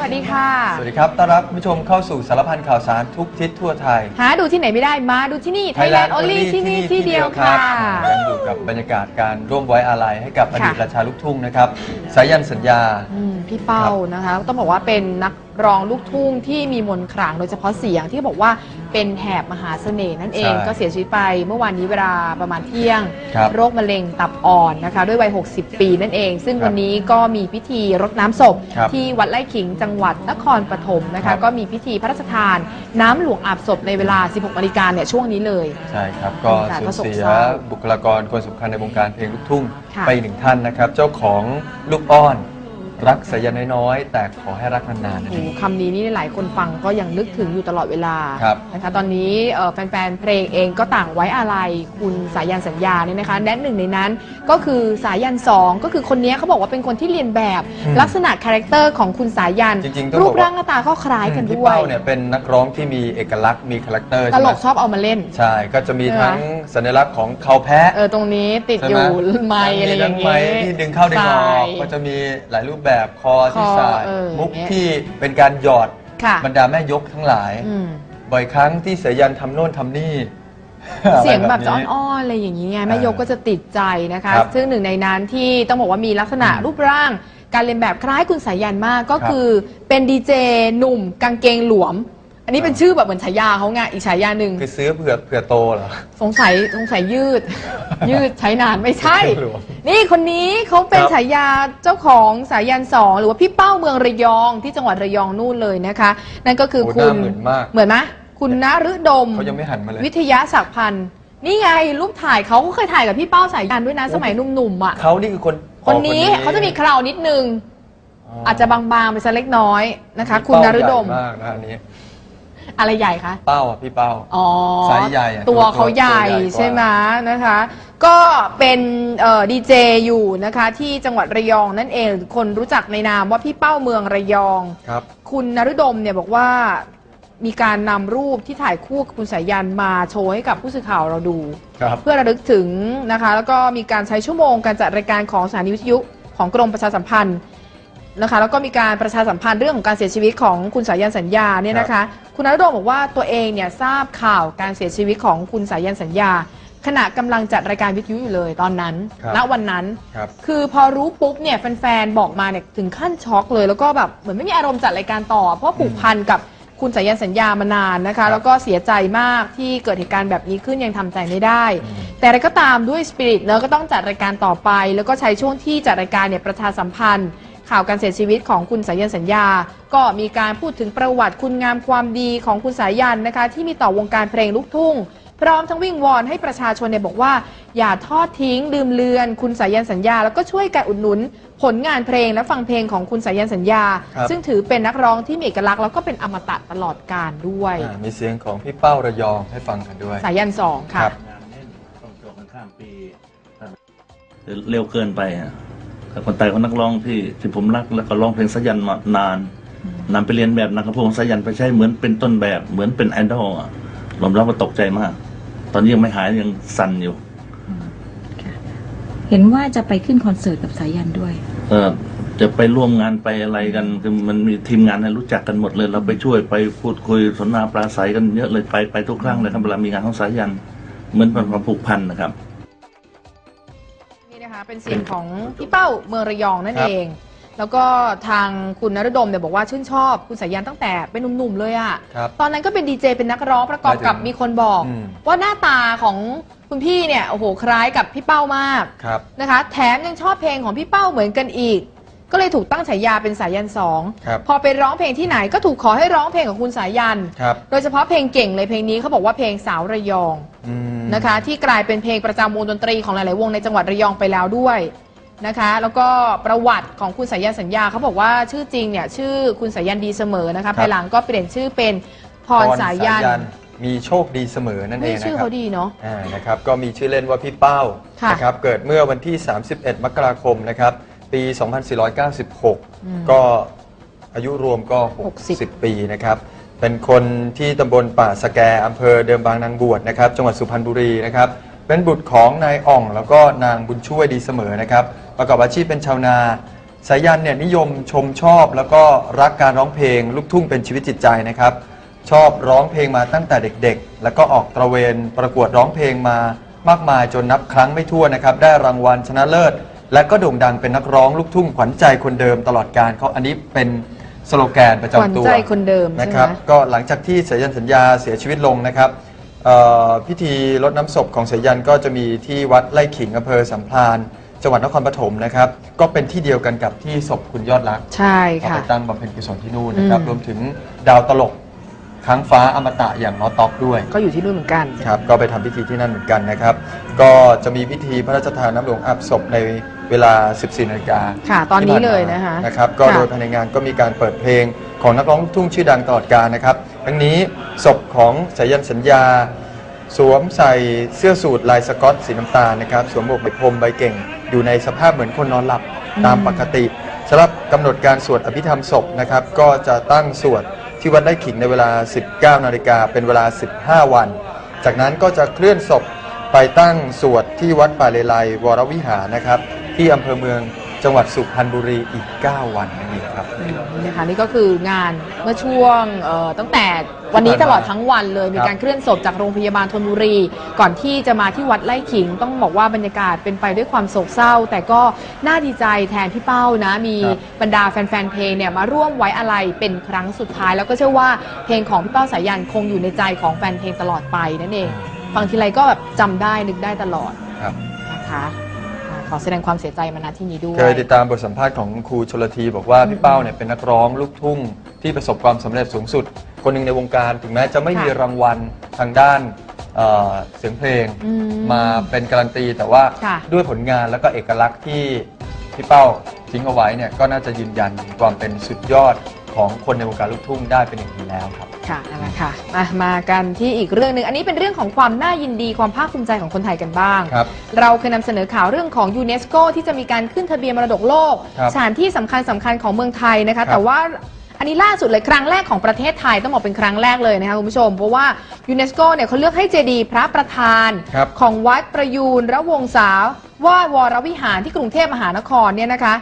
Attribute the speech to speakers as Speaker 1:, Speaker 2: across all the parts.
Speaker 1: สวัสดีครับต้อนรับผู้ชมเข้าสู่สารพันข่าวสารทุกทิศทั่วไทย
Speaker 2: หาดูที่ไหนไม่ได้มาดูที่นี่ Thailand Only ที่นี่ที่เดียวค่ะ
Speaker 1: ยังอยู่กับบรรยากาศการร่วมไว้อาลัยให้กับอ
Speaker 2: ค่ะ
Speaker 1: ดีตราชาลูกทุ่งนะครับสายันสัญญา
Speaker 2: อืมพี่เป้านะคะ ต้องบอกว่าเป็นนัก ร้องลูกทุ่งที่มีมนต์ขลังโดยเฉพาะเสียงที่บอกว่าเป็นแหบมหาเสน่ห์นั่นเอง
Speaker 1: ใช่
Speaker 2: ก็เสียชีวิตไปเมื่อวานนี้เวลาประมาณเที่ยง
Speaker 1: ครับ
Speaker 2: โรคมะเร็งตับอ่อนนะคะ ด้วยวัย 60 ปีนั่นเอง ซึ่ง
Speaker 1: ครับ
Speaker 2: วันนี้ก็มีพิธีรดน้ำศพ
Speaker 1: ครับ
Speaker 2: ที่วัดไร่ขิงจังหวัดนครปฐมนะ
Speaker 1: ครั
Speaker 2: คะ
Speaker 1: บ
Speaker 2: ก็มีพิธีพระราชทาน น้ำหลวงอาบศพในเวลา 16นาฬิกาเนี่ยช่วงนี้เลย
Speaker 1: ใช่ครับ ก็
Speaker 2: บรรยากาศ
Speaker 1: สู
Speaker 2: ก็
Speaker 1: ญ
Speaker 2: โศก
Speaker 1: เสีย
Speaker 2: เศร้า
Speaker 1: บุคลากรคนสำคัญในวงการเพลงลูกทุ่ง
Speaker 2: ค่ะ
Speaker 1: ไปอีกหนึ่งท่านนะครับ เจ้าของลูกอ้อน รักสายันน้อยๆแต่ขอให้รักนานๆนะ
Speaker 2: โอ้โหคำนี้นี่หลายคนฟังก็ยังนึกถึงอยู่ตลอดเวลา
Speaker 1: ครับ
Speaker 2: นะคะตอนนี้เอ่อแฟนๆเพลงเองก็ต่างไว้อาลัยคุณสายันสัญญาเนี่ยนะคะแนะหนึ่งในนั้นก็คือสายันสองก็คือคนนี้เขาบอกว่าเป็นคนที่เรียนแบบ
Speaker 1: อืม
Speaker 2: ลักษณะคาแรคเตอร์ของคุณสายัน
Speaker 1: จริงๆต้อง
Speaker 2: รู
Speaker 1: บ
Speaker 2: ป
Speaker 1: อกว่า
Speaker 2: ร่างหน้าตาก็คล้ายกัน
Speaker 1: พี่
Speaker 2: ด้วย
Speaker 1: เป้าเนี่ยเป็นนักร้องที่มีเอกลักษณ์มีคาแรคเตอร์
Speaker 2: ต
Speaker 1: ใช่ไห
Speaker 2: ล
Speaker 1: ม
Speaker 2: กชอบเอามาเล่น
Speaker 1: ใช่ก็จะมี
Speaker 2: ใช่ไหม
Speaker 1: ทั้งสัญลักษณ์ของเขาแพะ
Speaker 2: เออตรงนี้ติด
Speaker 1: ใช่
Speaker 2: อ
Speaker 1: ไหม
Speaker 2: ยู่ไม้อะไรอย่าง
Speaker 1: มีทั้งไม้ที่ดึงเข้าดึงออก
Speaker 2: ใช่
Speaker 1: ก็จะมีหลายรูปแบบคอที่
Speaker 2: คอ
Speaker 1: ใส่
Speaker 2: เออ
Speaker 1: มุก
Speaker 2: เนี่ย
Speaker 1: ที่เป็นการหยอด
Speaker 2: ค่ะ
Speaker 1: บรรดาแม่ยกทั้งหลาย
Speaker 2: อืม
Speaker 1: บ่อยครั้งที่เสยยันทำโน่นทำนี่
Speaker 2: เสียงแบบจะ
Speaker 1: นี้
Speaker 2: อ้อนๆอะไรอย่างนี้ไงแม่ยกก็จะติดใจนะคะ
Speaker 1: ครับ
Speaker 2: ซึ่งหนึ่งในนั้นที่ต้องบอกว่ามีลักษณะ
Speaker 1: อืม
Speaker 2: รูปร่าง การเรียนแบบคล้ายคุณสายันมากก็
Speaker 1: ครับ
Speaker 2: คือเป็นดีเจหนุ่มกางเกงหลวม อันนี้เป็นชื่อแบบเหมือนฉายาเขาไงอีกฉายาหนึ่ง
Speaker 1: คือซื้อเผื่อเผื่อโตเหรอ
Speaker 2: สงสัยสงสัยยืด ยืดใช้นานไม่ใช่
Speaker 1: กางเกงหลวม
Speaker 2: นี่คนนี้เขาเป็น
Speaker 1: ครับ
Speaker 2: ฉายาเจ้าของสายันสองหรือว่าพี่เป้าเมืองระยองที่จังหวัดระยองนู่นเลยนะคะ นั่นก็คือ
Speaker 1: โอ้
Speaker 2: คุณ
Speaker 1: หน้าเหมือนมาก
Speaker 2: เหมือนไหมคุณนฤดม
Speaker 1: เขายังไม่หันมาเลย
Speaker 2: วิทยาศักดิ์พันธ์นี่ไงรูปถ่ายเขาก็เคยถ่ายกับพี่เป้าสายยันด้วยนะสมัยหนุ่มๆอะ
Speaker 1: เขานี่คือคน
Speaker 2: คนนี้
Speaker 1: อ๋อ
Speaker 2: เขาจะมีเคราวนิดนึง อาจจะบางๆไปสักเล็กน้อยนะคะ คุณน
Speaker 1: เป้า
Speaker 2: ฤดม
Speaker 1: ใหญ่มากนะอันนี้
Speaker 2: อะไรใหญ่คะ
Speaker 1: เป้าอะพี่เป้า
Speaker 2: อ๋อ
Speaker 1: ไซส์ใหญ่อะ
Speaker 2: ตัวเขาใหญ่
Speaker 1: ตัวใหญ่กว่า
Speaker 2: ใช่ไหมนะคะ ก็เป็นดีเจอยู่นะคะ ที่จังหวัดระยองนั่นเอง คนรู้จักในนามว่าพี่เป้าเมืองระยอง
Speaker 1: ครับ
Speaker 2: คุณนฤดมเนี่ยบอกว่ามีการนำรูปที่ถ่ายคู่กับคุณสายันมาโชว์ให้กับผู้สื่อข่าวเราดู
Speaker 1: ครับ
Speaker 2: เพื่อระลึกถึงนะคะ แล้วก็มีการใช้ชั่วโมงการจัดรายการของสถานีวิทยุของกรมประชาสัมพันธ์ นะคะ แล้วก็มีการประชาสัมพันธ์เรื่องของการเสียชีวิตของคุณสายันสัญญาเนี่ยนะคะ คุณนรดมบอกว่าตัวเองเนี่ยทราบข่าวการเสียชีวิตของคุณสายันสัญญา ขณะกำลังจัดรายการวิทยุอยู่เลยตอนนั้น
Speaker 1: ครับ
Speaker 2: ณวันนั้น
Speaker 1: ครับ
Speaker 2: คือพอรู้ปุ๊บเนี่ยแฟนๆบอกมาเนี่ยถึงขั้นช็อกเลย แล้วก็แบบเหมือนไม่มีอารมณ์จัดรายการต่อ เพราะผูกพันกับคุณสายันสัญญามานานนะ
Speaker 1: ครั
Speaker 2: คะ
Speaker 1: บ
Speaker 2: แล้วก็เสียใจมากที่เกิดเหตุการณ์แบบนี้ขึ้นยังทำใจไม่ได้
Speaker 1: อืม
Speaker 2: แต่อะไรก็ตามด้วยสปิริตเนอะก็ต้องจัดรายการต่อไป แล้วก็ใช้ช่วงที่จัดรายการเนี่ยประชาสัมพันธ์ ข่าวการเสียชีวิตของคุณสายันสัญญา ก็มีการพูดถึงประวัติคุณงามความดีของคุณสายันนะคะ ที่มีต่อวงการเพลงลูกทุ่ง พร้อมทั้งวิ่งวอนให้ประชาชนเนี่ยบอกว่า อย่าทอดทิ้งลืมเลือน คุณสายันสัญญา แล้วก็ช่วยกันอุดหนุน ผลงานเพลงและฟังเพลงของคุณสายันสัญญา
Speaker 1: ครับ
Speaker 2: ซึ่งถือเป็นนักร้องที่มีเอกลักษณ์แล้วก็เป็นอมตะตลอดกาลด้วย
Speaker 1: อ่ามีเสียงของพี่เป้าระยองให้ฟังกันด้วย
Speaker 2: สายันสองค่ะ
Speaker 1: ครับ
Speaker 3: งานเล่นต้องจบกันข้ามปี เร็วเกินไปอะ แต่คนไทยคนนักร้องที่ที่ผมรักแล้วก็ร้องเพลงสายันมานานนำไปเรียนแบบนักพงศ์สายันไปใช้เหมือนเป็นต้นแบบเหมือนเป็นไอดอลอะยอมรับว่าตกใจมาก ตอนนี้ยังไม่หายยังสั่นอยู่
Speaker 4: เห็นว่าจะไปขึ้นคอนเสิร์ตกับสายันด้วย
Speaker 3: เออจะไปร่วมงานไปอะไรกันคือมันมีทีมงานให้รู้จักกันหมดเลย เราไปช่วยไปพูดคุยสนทนาปราศัยกันเยอะเลยไปไปทุกครั้งเลยครับเวลามีงานของสายันเหมือนเป็นความผูกพันนะครับ
Speaker 2: นี่นะคะเป็นเสียงของพี่เป้าเมืองระยองนั่น
Speaker 1: ครับ
Speaker 2: เอง แล้วก็ทางคุณนรดมเนี่ยบอกว่าชื่นชอบคุณสายันตั้งแต่เป็นหนุ่มๆเลยอะ
Speaker 1: ครับ
Speaker 2: ตอนนั้นก็เป็นดีเจเป็นนักร้องประกอบกับ
Speaker 1: หมายถึง
Speaker 2: มีคนบอก
Speaker 1: อืม
Speaker 2: ว่าหน้าตาของคุณพี่เนี่ยโอ้โหคล้ายกับพี่เป้ามาก
Speaker 1: ครับ
Speaker 2: นะคะ แถมยังชอบเพลงของพี่เป้าเหมือนกันอีก ก็เลยถูกตั้งฉายาเป็นสายันสอง
Speaker 1: ครับ
Speaker 2: พอไปร้องเพลงที่ไหนก็ถูกขอให้ร้องเพลงของคุณสายัน
Speaker 1: ครับ
Speaker 2: โดยเฉพาะเพลงเก่งเลยเพลงนี้เขาบอกว่าเพลงสาวระยอง
Speaker 1: อืม
Speaker 2: นะคะ ที่กลายเป็นเพลงประจำวงดนตรีของหลาย ๆ วงในจังหวัดระยองไปแล้วด้วยนะคะ แล้วก็ประวัติของคุณสายันสัญญาเขาบอกว่าชื่อจริงเนี่ยชื่อคุณสายันดีเสมอนะคะภายหลังก็เปลี่ยนชื่อเป็นพรสายัน
Speaker 1: มีโชคดีเสมอนั่นเอ
Speaker 2: ไม่
Speaker 1: งนะ
Speaker 2: ชื่อ
Speaker 1: ครั
Speaker 2: เขา
Speaker 1: บ
Speaker 2: ดีเนาะ
Speaker 1: อ่านะครับ ก็มีชื่อเล่นว่าพี่เป้า
Speaker 2: ค่ะ
Speaker 1: นะครับ เกิดเมื่อวันที่ 31 มกราคมนะครับ ปี
Speaker 2: อืม
Speaker 1: 2496 ก็อายุรวมก็
Speaker 2: 60
Speaker 1: 60ปีนะครับ เป็นคนที่ตำบลป่าสแกอำเภอเดิมบางนางบวชนะครับ จังหวัดสุพรรณบุรีนะครับ เป็นบุตรของนายอ่อง แล้วก็นางบุญช่วยดีเสมอนะครับ ประกอบอาชีพเป็นชาวนา สายันเนี่ยนิยมชมชอบ แล้วก็รักการร้องเพลง ลูกทุ่งเป็นชีวิตจิตใจนะครับ ชอบร้องเพลงมาตั้งแต่เด็กๆ แล้วก็ออกตระเวนประกวดร้องเพลงมามากมายจนนับครั้งไม่ถ้วนนะครับ ได้รางวัลชนะเลิศ และก็โด่งดังเป็นนักร้องลูกทุ่งขวัญใจคนเดิมตลอดการเขาอันนี้เป็น สโลแกนประ
Speaker 2: ขวัญ
Speaker 1: จำตัว
Speaker 2: ใจคนเดิมใช่
Speaker 1: นะ
Speaker 2: ไหม
Speaker 1: ครับก็หลังจากที่สายันสัญญาเสียชีวิตลงนะครับเอ่อพิธีรดน้ำศพของสายันก็จะมีที่วัดไร่ขิงอำเภอสัมพลานจังหวัดนครปฐมนะครับก็เป็นที่เดียวกันกับที่ศพคุณยอดรัก
Speaker 2: ใช่
Speaker 1: เอา
Speaker 2: ค่ะ
Speaker 1: ไปตั้งบำเพ็ญกุศลที่นู่นนะครับ
Speaker 2: อืม
Speaker 1: รวมถึงดาวตลกค้างฟ้าอมตะอย่างน้อต็อกด้วย
Speaker 2: ก็อยู่ที่นู่นเหมือนกัน
Speaker 1: ครับ ก็ไปทำพิธีที่นั่นเหมือนกันนะครับ ก็จะมีพิธีพระราชทานน้ำหลวงอาบศพใน เวลา 14นาฬิกา
Speaker 2: ค่ะตอนนี้
Speaker 1: ที่ผ่า
Speaker 2: เลยนะคะ
Speaker 1: นะครับ ก็
Speaker 2: ค่ะ
Speaker 1: โดยภายในงานก็มีการเปิดเพลงของนักร้องลูกทุ่งชื่อดังตลอดกาลนะครับทั้งนี้ศพของสายันสัญญา สวมใส่เสื้อสูทลายสก๊อตสีน้ำตาลนะครับ สวมหมวกใบพรมใบเก่ง อยู่ในสภาพเหมือนคนนอนหลับตามปกติสำหรับกำหนดการสวดอภิธรรมศพนะครับ ก็จะตั้งสวดที่วัดไร่ขิงในเวลา 19นาฬิกาเป็นเวลา 15 วัน จากนั้นก็จะเคลื่อนศพไปตั้งสวดที่วัดป่าเลไลวรวิหารนะครับ ที่อำเภอเมืองจังหวัดสุพรรณบุรีอีก 9 วันนั่นเองครับ
Speaker 2: นี่นะคะนี่ก็คืองานเมื่อช่วงเอ่อตั้งแต่วันนี้ตลอดทั้งวันเลย มีการเคลื่อนศพจากโรงพยาบาลธนบุรี ก่อนที่จะมาที่วัดไร่ขิง ต้องบอกว่าบรรยากาศเป็นไปด้วยความโศกเศร้า แต่ก็น่าดีใจแทนพี่เป้านะ มี
Speaker 1: ครับ
Speaker 2: บรรดาแฟนๆเพลงเนี่ยมาร่วมไว้อะไรเป็นครั้งสุดท้าย แล้วก็เชื่อว่าเพลงของพี่เป้าสายันคงอยู่ในใจของแฟนเพลงตลอดไปนั่นเองฟังทีไรก็แบบจำได้นึกได้ตลอด
Speaker 1: ครับ
Speaker 2: นะคะอ่า ขอแสดงความเสียใจมาณที่นี้ด้วย
Speaker 1: เคยติดตามบทสัมภาษณ์ของครูชลทีบอกว่าพี่เป้าเนี่ยเป็นนักร้องลูกทุ่งที่ประสบความสำเร็จสูงสุด คนหนึ่งในวงการถึงแม้จะไม่มี
Speaker 2: ค่ะ
Speaker 1: รางวัลทางด้านเอ่อเสียงเพลง
Speaker 2: อืม
Speaker 1: มาเป็นการันตี แต่ว่า
Speaker 2: ค่ะ
Speaker 1: ด้วยผลงานแล้วก็เอกลักษณ์ที่พี่เป้าทิ้งเอาไว้เนี่ยก็น่าจะยืนยันความเป็นสุดยอด ของคนในวงการลูกทุ่งได้เป็นอย่างดีแล้วครับ
Speaker 2: ค่ะนั่นแหละค่ะมามากันที่อีกเรื่องหนึ่งอันนี้เป็นเรื่องของความน่ายินดีความภาคภูมิใจของคนไทยกันบ้าง
Speaker 1: ครับ
Speaker 2: เราเคยนำเสนอข่าวเรื่องของยูเนสโกที่จะมีการขึ้นทะเบียนมรดกโลก
Speaker 1: ครับ
Speaker 2: สถานที่สำคัญสำคัญของเมืองไทยนะ
Speaker 1: ครั
Speaker 2: คะ
Speaker 1: บ
Speaker 2: แต่ว่าอันนี้ล่าสุดเลยครั้งแรกของประเทศไทยต้องบอกเป็นครั้งแรกเลยนะคะคุณผู้ชม เพราะว่ายูเนสโกเนี่ยเขาเลือกให้เจดีย์พระประธาน
Speaker 1: ครับ
Speaker 2: ของวัดประยูนระวงศาว่าวรวิหารที่กรุงเทพมหานครเนี่ยนะคะ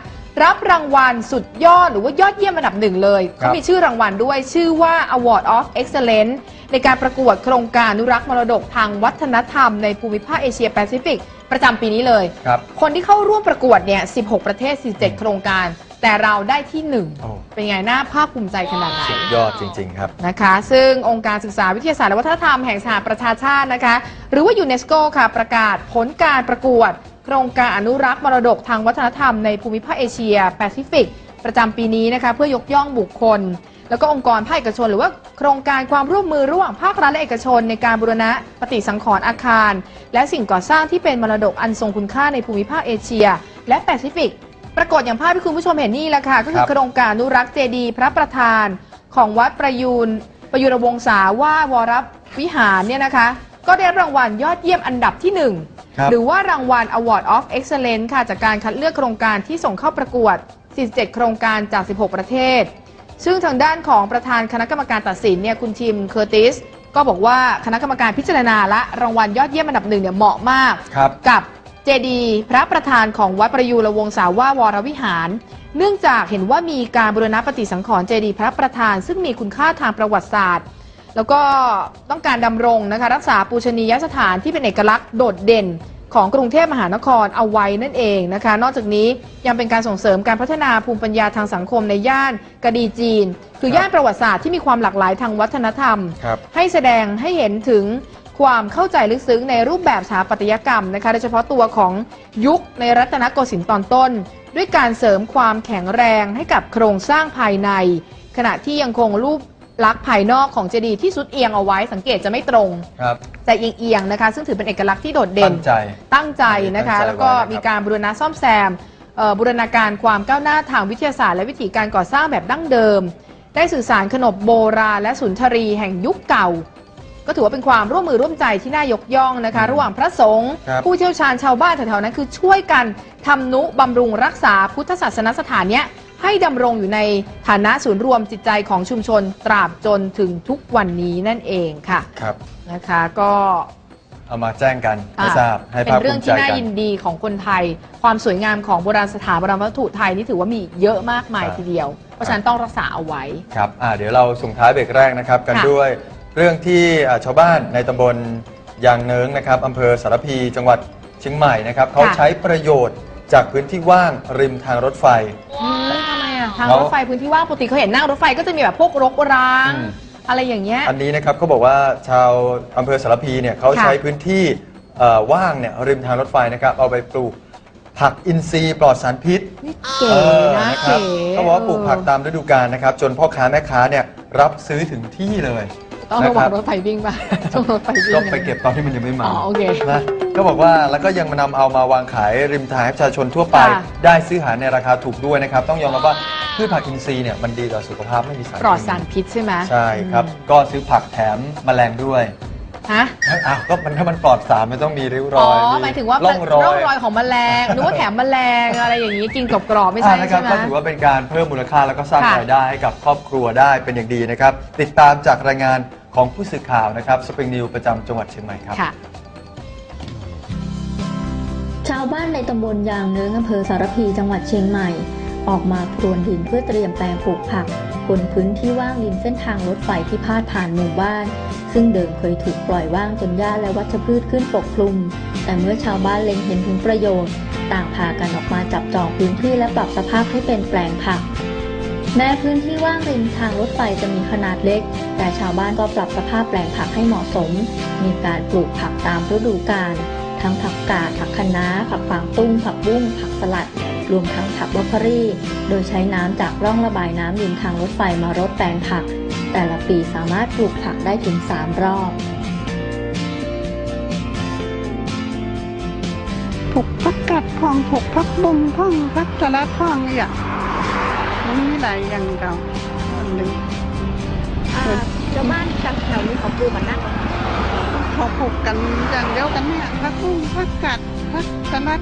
Speaker 2: รับรางวัลสุดยอดหรือว่ายอดเยี่ยมอันดับหนึ่งเลย
Speaker 1: ครั
Speaker 2: เขา
Speaker 1: บ
Speaker 2: มีชื่อรางวัลด้วยชื่อว่า Award of Excellence ในการประกวดโครงการอนุรักษ์มรดกทางวัฒนธรรมในภูมิภาคเอเชียแปซิฟิกประจำปีนี้เลย
Speaker 1: ครับ
Speaker 2: คนที่เข้าร่วมประกวดเนี่ย 16 ประเทศ 47 โครงการ แต่เราได้ที่หนึ่ง
Speaker 1: โอ้
Speaker 2: เป็นไงน่าภาคภูมิใจขนาดไหน
Speaker 1: สุดยอดจริง ๆ ครับ
Speaker 2: นะคะ ซึ่งองค์การศึกษาวิทยาศาสตร์และวัฒนธรรมแห่งสหประชาชาตินะคะ หรือว่ายูเนสโกค่ะ ประกาศผลการประกวด โครงการอนุรักษ์มรดกทางวัฒนธรรมในภูมิภาคเอเชียแปซิฟิก ประจำปีนี้นะคะเพื่อยกย่องบุคคล แล้วก็องค์กรภาคเอกชน หรือว่าโครงการความร่วมมือระหว่างภาครัฐและเอกชน ในการบูรณะปฏิสังขรณ์อาคาร และสิ่งก่อสร้างที่เป็นมรดกอันทรงคุณค่าในภูมิภาคเอเชีย และแปซิฟิก ปรากฏอย่างภาพที่คุณผู้ชมเห็นนี่แหละค่ะก็คื
Speaker 1: ครั
Speaker 2: อบโครงการอนุรักษ์เจดีย์พระประธานของวัดประยูนประยุรวงศาว่าวรวิหารเนี่ยนะคะ ก็ได้รับรางวัลยอดเยี่ยมอันดับที่หนึ่ง
Speaker 1: ครับ
Speaker 2: หรือว่ารางวัล Award of Excellence ค่ะ จากการคัดเลือกโครงการที่ส่งเข้าประกวด 47 โครงการจาก 16 ประเทศ ซึ่งทางด้านของประธานคณะกรรมการตัดสินเนี่ยคุณทิมเคอร์ติส ก็บอกว่าคณะกรรมการพิจารณาและรางวัลยอดเยี่ยมอันดับหนึ่งเนี่ยเหมาะมาก
Speaker 1: ครับ
Speaker 2: กับเจดีย์พระประธานของวัดประยูรวงศาว่าวรวิหาร เนื่องจากเห็นว่ามีการบูรณะปฏิสังขรณ์เจดีย์พระประธาน ซึ่งมีคุณค่าทางประวัติศาสตร์ แล้วก็ต้องการดำรงนะคะรักษาปูชนียสถานที่เป็นเอกลักษณ์โดดเด่นของกรุงเทพมหานครเอาไว้นั่นเองนะคะ นอกจากนี้ยังเป็นการส่งเสริมการพัฒนาภูมิปัญญาทางสังคมในย่านกะดีจีน คือย่านประวัติศาสตร์ที่มีความหลากหลายทางวัฒนธรรม
Speaker 1: ครับ
Speaker 2: ให้แสดงให้เห็นถึงความเข้าใจลึกซึ้งในรูปแบบสถาปัตยกรรมนะคะโดยเฉพาะตัวของยุคในรัตนโกสินทร์ตอนต้น ด้วยการเสริมความแข็งแรงให้กับโครงสร้างภายใน ขณะที่ยังคงรูป ลักษณ์ภายนอกของเจดีย์ที่สุดเอียงเอาไว้สังเกตจะไม่ตรง
Speaker 1: ครับ
Speaker 2: จะเอียงๆนะคะ ซึ่งถือเป็นเอกลักษณ์ที่โดดเด่
Speaker 1: ตั้
Speaker 2: น
Speaker 1: งใจ
Speaker 2: ตั้งใจนะคะ
Speaker 1: ตั้งใจ
Speaker 2: แล้วก็
Speaker 1: ไว้นะครับ
Speaker 2: มีการบูรณะซ่อมแซมเอ่อบูรณาการความก้าวหน้าทางวิทยาศาสตร์ และวิธีการก่อสร้างแบบดั้งเดิม ได้สื่อสารขนบโบราณและสุนทรีแห่งยุคเก่า ก็ถือว่าเป็นความร่วมมือร่วมใจที่น่ายกย่องนะคะ ระหว่างพระสงฆ์
Speaker 1: ครับ
Speaker 2: ผู้เชี่ยวชาญชาวบ้านแถวๆนั้นคือช่วยกันทำนุบำรุงรักษาพุทธศาสนสถานเนี้ย ให้ดำรงอยู่ในฐานะศูนย์รวมจิตใจของชุมชนตราบจนถึงทุกวันนี้นั่นเองค่ะ
Speaker 1: ครับ
Speaker 2: นะคะก็
Speaker 1: เอามาแจ้งกันให้
Speaker 2: อะ
Speaker 1: ทราบให้
Speaker 2: เป็
Speaker 1: ภาคน
Speaker 2: เรื่
Speaker 1: ภู
Speaker 2: อง
Speaker 1: มิใจ
Speaker 2: ที่น่า
Speaker 1: กัน
Speaker 2: ยินดีของคนไทย ความสวยงามของโบราณสถานโบราณวัตถุไทยนี่ถือว่ามีเยอะมากมาย
Speaker 1: ครับ
Speaker 2: ทีเดียว เพราะฉะนั้นต้องรักษาเอาไว้
Speaker 1: ครับอ่าเดี๋ยวเราส่งท้ายเบรกแรกนะครับ กัน
Speaker 2: ค่ะ
Speaker 1: ด้วยเรื่องที่อ่าชาวบ้านในตำบลยางเนิงนะครับอำเภอสารพีจังหวัดเชียงใหม่นะครับเขาใช้ประโยชน์จากพื้นที่ว่างริมทางรถไฟ
Speaker 2: อืม ทำไมอะทาง
Speaker 1: แล้ว
Speaker 2: รถไฟพื้นที่ว่างปกติเขาเห็นนั่งรถไฟก็จะมีแบบพวกรกร้าง
Speaker 1: อืม
Speaker 2: อะไรอย่างเงี้ย
Speaker 1: อันนี้นะครับเขาบอกว่าชาวอำเภอสารพีเนี่ยเขา
Speaker 2: ค่ะ
Speaker 1: ใช้พื้นที่เอ่อว่างเนี่ยริมทางรถไฟนะครับเอาไปปลูกผักอินทรีย์ปลอดสารพิษ
Speaker 2: นี่เก๋
Speaker 1: เออ
Speaker 2: นะ
Speaker 1: ครั
Speaker 2: เก๋
Speaker 1: เขาบอกว่าปลูกผักตามฤดูกาลนะครับ จนพ่อค้าแม่ค้าเนี่ยรับซื้อถึงที่เลย
Speaker 2: ต้องระวั
Speaker 1: นะค
Speaker 2: ง
Speaker 1: บ
Speaker 2: รถไฟวิ่งป่ะต้องรถไฟวิ่ง
Speaker 1: ก็ไปเก็บตอนที่มันยังไม่มา
Speaker 2: อ๋อโอเค
Speaker 1: นะก็บอกว่าแล้วก็ยังมานำเอามาวางขายริมทางให้ประชาชนทั่วไป
Speaker 2: ค่ะ
Speaker 1: ได้ซื้อหาในราคาถูกด้วยนะครับ ต้องยอมรับว่าพืชผักอินทรีย์เนี่ยมันดีต่อสุขภาพไม่มีสาร
Speaker 2: ปลอดสารพิษใช่ไหม
Speaker 1: ใช่ครับ ก็ซื้อผักแถมแมลงด้วย
Speaker 2: ฮะ
Speaker 1: อ้าวก็มันถ้ามันปลอดสารมันต้องมีริ้วร
Speaker 2: อ๋อ
Speaker 1: อย
Speaker 2: หมายถึงว่า
Speaker 1: ร่องรอย
Speaker 2: ร่องรอยของแมลงนึกว่าแถมแมลงอะไรอย่างนี้กินกรอบๆไม่ใช่
Speaker 1: อ่านะครั
Speaker 2: ใช่
Speaker 1: บ
Speaker 2: ไหม
Speaker 1: ก็ถือว่าเป็นการเพิ่มมูลค่าแล้วก็สร้าง
Speaker 2: ค่ะ
Speaker 1: รายได้ให้กับครอบครัวได้เป็นอย่างดีนะครับ ติดตามจากรายงานของผู้สื่อข่าวนะครับสปริงนิวประจำจังหวัดเชียงใหม่ครับ
Speaker 2: ค่ะ
Speaker 5: ชาวบ้านในตำบลยางเนื้ออำเภอสารพีจังหวัดเชียงใหม่ ออกมาพรวนดินเพื่อเตรียมแปลงปลูกผักบนพื้นที่ว่างริมเส้นทางรถไฟที่พาดผ่านหมู่บ้าน ซึ่งเดิมเคยถูกปล่อยว่างจนหญ้าและวัชพืชขึ้นปกคลุม แต่เมื่อชาวบ้านเล็งเห็นถึงประโยชน์ ต่างพากันออกมาจับจองพื้นที่และปรับสภาพให้เป็นแปลงผัก แม้พื้นที่ว่างริมทางรถไฟจะมีขนาดเล็ก แต่ชาวบ้านก็ปรับสภาพแปลงผักให้เหมาะสม มีการปลูกผักตามฤดูกาล ทั้งผักกาดผักคะน้า ผักฝางตุ้ง ผักบุ้ง ผักสลัด รวมทั้งผักบรอกโคลีโดยใช้น้ำจากร่องระบายน้ำริมทางรถไฟมารดแปลงผัก แต่ละปีสามารถปลูกผักได้ถึง 3 รอบ
Speaker 6: ผูกพักกัดพองผูกพักบุ้งพองพักสลัดพองอย่างมันมีหลายอย่างเก่าอันหนึ่ง
Speaker 5: ชาวบ้านแถวนี้เขาปลูกกันนะ
Speaker 6: เขาผูกกันอย่างเดียวกันเนี่ยพักบุ้งพักกัดพักสลัด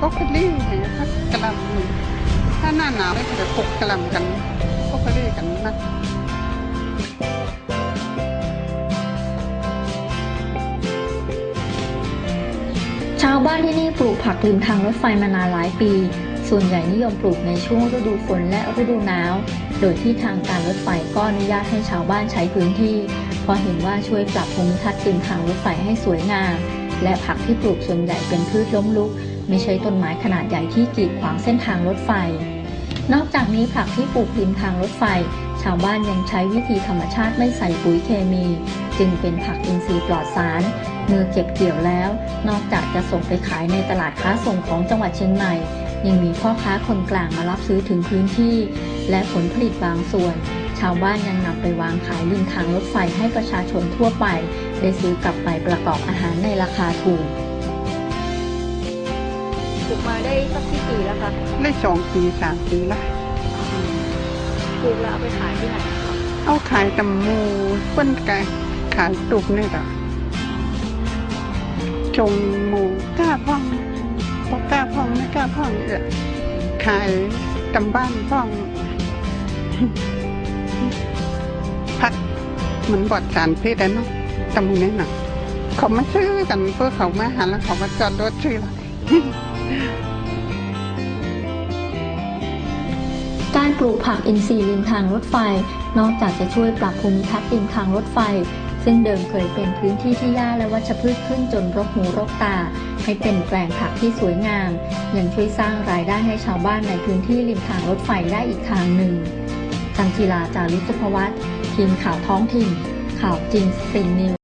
Speaker 6: ก็กลี่เนี่ยพักกระลำถ้าหน้าหนาวก็จะผูกกระลำกันก็กลี่กันนะ
Speaker 5: ชาวบ้านที่นี่ปลูกผักริมทางรถไฟมานานหลายปี ส่วนใหญ่นิยมปลูกในช่วงฤดูฝนและฤดูหนาว โดยที่ทางการรถไฟก็อนุญาตให้ชาวบ้านใช้พื้นที่ พราะเห็นว่าช่วยปรับภูมิทัศน์ริมทางรถไฟให้สวยงาม และผักที่ปลูกส่วนใหญ่เป็นพืชล้มลุก ไม่ใช่ต้นไม้ขนาดใหญ่ที่กีดขวางเส้นทางรถไฟ นอกจากนี้ผักที่ปลูกริมทางรถไฟ ชาวบ้านยังใช้วิธีธรรมชาติไม่ใส่ปุ๋ยเคมี จึงเป็นผักอินทรีย์ปลอดสาร เมื่อเก็บเกี่ยวแล้ว นอกจากจะส่งไปขายในตลาดค้าส่งของจังหวัดเชียงใหม่ ยังมีพ่อค้าคนกลางมารับซื้อถึงพื้นที่ และผลผลิตบางส่วน ชาวบ้านยังนำไปวางขายริมทางรถไฟให้ประชาชนทั่วไป ได้ซื้อกลับไปประกอบอาหารในราคาถูก
Speaker 7: ปลูกมาได้สักกี่ปีแล้วคะ
Speaker 6: ได้สองปีสามปีละ
Speaker 7: ปลูกแล้วเอาไปขายที่ไหนคะ
Speaker 6: เอาขายตำมูเปิ้นไก่ขายตุกเนี่ยต่อชงหมูกล้าพ่อง พอกล้าพ่องไม่กล้าพ่องเนี่ยขายตำบ้านพ่อง พักเหมือนบอดสารพิษอะเนาะตำมูเนี่น่ะ เขามาซื้อกันเพื่อเขามาหาแล้วเขามาจอดรถซื้อละ
Speaker 5: การปลูกผักอินทรีย์ริมทางรถไฟ นอกจากจะช่วยปรับภูมิทัศน์ริมทางรถไฟ ซึ่งเดิมเคยเป็นพื้นที่ที่หญ้าและวัชพืชขึ้นจนรกหูรกตา ให้เป็นแปลงผักที่สวยงาม ยังช่วยสร้างรายได้ให้ชาวบ้านในพื้นที่ริมทางรถไฟได้อีกทางหนึ่งจันทิลาจารุสุภวัตทีมข่าวท้องถิ่น ข่าวจริงสิงนิว